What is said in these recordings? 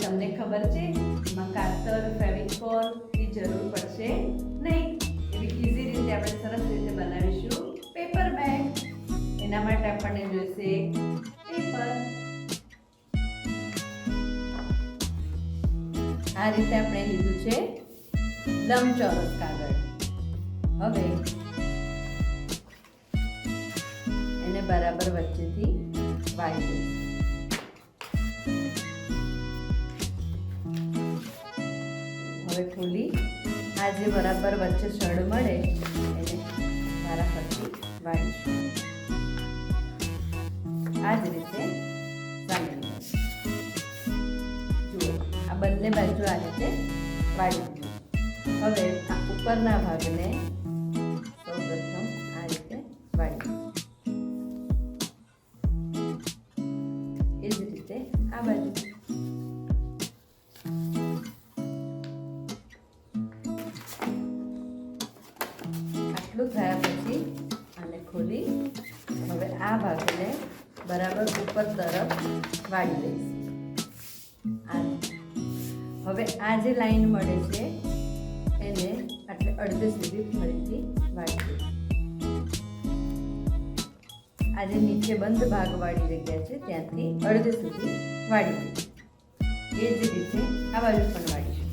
તમને ખબર છે, એમાં કાતર, ફેવિકોલની જરૂર પડશે નહીં. એવી ઇઝી રીતે આપણે સરસ રીતે બનાવીશું પેપર બેગ એના માટે આપણને જોઈશે પેપર આ રીતે આપણે લીધું છે લંબચોરસ કાગળ. હવે એને બરાબર વચ્ચેથી વાળી દઈશું હવે ખોલી આ બરાબર વચ્ચે સડ મળે, એને મારા ફરતી વાળીશું. આ જ રીતે આ બંને બાજુ આ રીતે વાળી હવે આ ઉપરના ભાગને બરાબર ઉપર તરફ વાળી દઈશ. આ હવે આ જે લાઈન મળે છે, એને આટલે અડધે સુધી ફરીથી વાળી દઈશ. આ નીચે બંધ ભાગ વાળી જગ્યા છે, ત્યાંથી અડધે સુધી વાળી એ જ રીતે આ બાજુ પણ વાળીશું.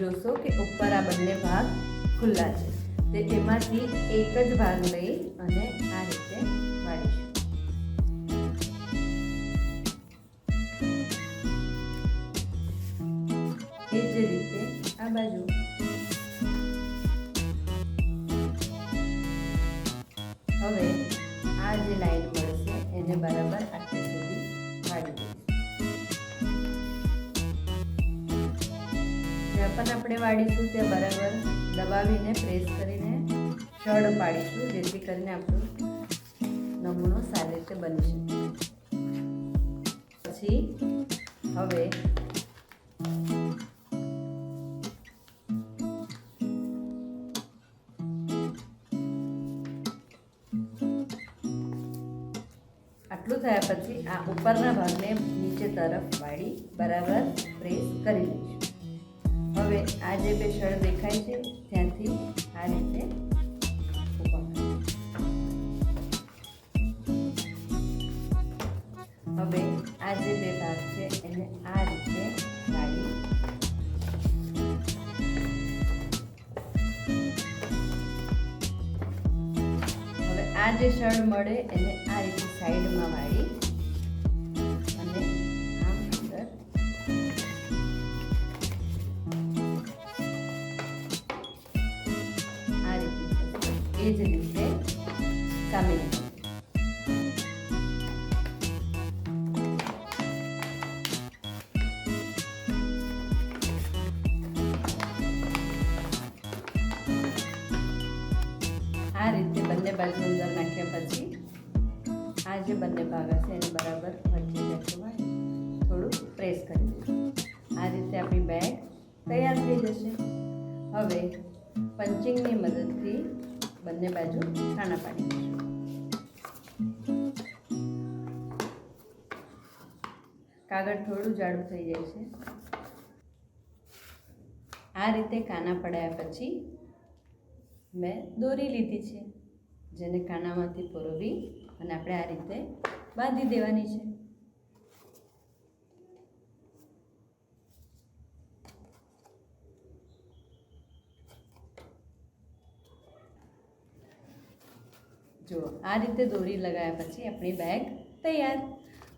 જોશો કે ઉપર આ બંને ભાગ ખુલ્લા છે. તે એમાંથી એક જ ભાગ લઈ અને એ જ રીતે આ બાજુ. હવે આ જે લાઈન મળશે એને બરાબર આટલે સુધી વાળી જ્યાં પણ આપણે વાળીશું ત્યાં બરાબર દબાવીને પ્રેસ કરીને શળ પાડીશું, જેથી કરીને આપણો નમૂનો સારી રીતે બની શકે. પછી હવે આટલું થયા પછી આ ઉપરના ભાગને નીચે તરફ વાળી બરાબર પ્રેસ કરી લઈશું. હવે આ જે બે શળ દેખાય છે, ત્યાંથી આ રીતે હવે આ જે બે ભાગ છે, એને આ રીતે આ જે શળ મળે એને આ રીતે સાઈડમાં વાળી અને આમ અંદર આ રીતે એ જ રીતે સામેની આ રીતે બંને બાજુ અંદર નાખ્યા પછી આ જે બંને ભાગ હશે એને બરાબર વચ્ચે જતું થોડું પ્રેસ કરી દઈશું. આ રીતે આપણી બેગ તૈયાર થઈ જશે. હવે પંચિંગની મદદથી બંને બાજુ ખાના પાડી દઈશું. કાગળ થોડું જાડું થઈ જાય છે. આ રીતે કાના પડાયા પછી મેં દોરી લીધી છે, જેને કાનામાંથી પરોવી અને આપણે આ રીતે બાંધી દેવાની છે. જો આ રીતે દોરી લગાવ્યા પછી આપણી બેગ તૈયાર.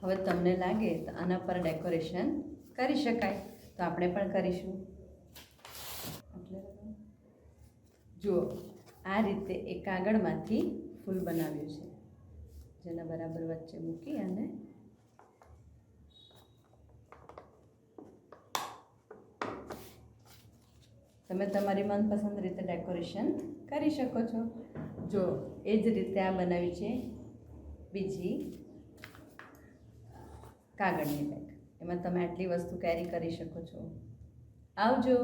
હવે તમને લાગે તો આના પર ડેકોરેશન કરી શકાય. તો આપણે પણ કરીશું. જુઓ આ રીતે એ કાગળમાંથી ફૂલ બનાવ્યું છે. જેના બરાબર વચ્ચે મૂકી અને તમે તમારી મનપસંદ રીતે ડેકોરેશન કરી શકો છો. જો એ જ રીતે આ બનાવી છે બીજી કાગળની બેગ. એમાં તમે આટલી વસ્તુ કેરી કરી શકો છો. આવજો.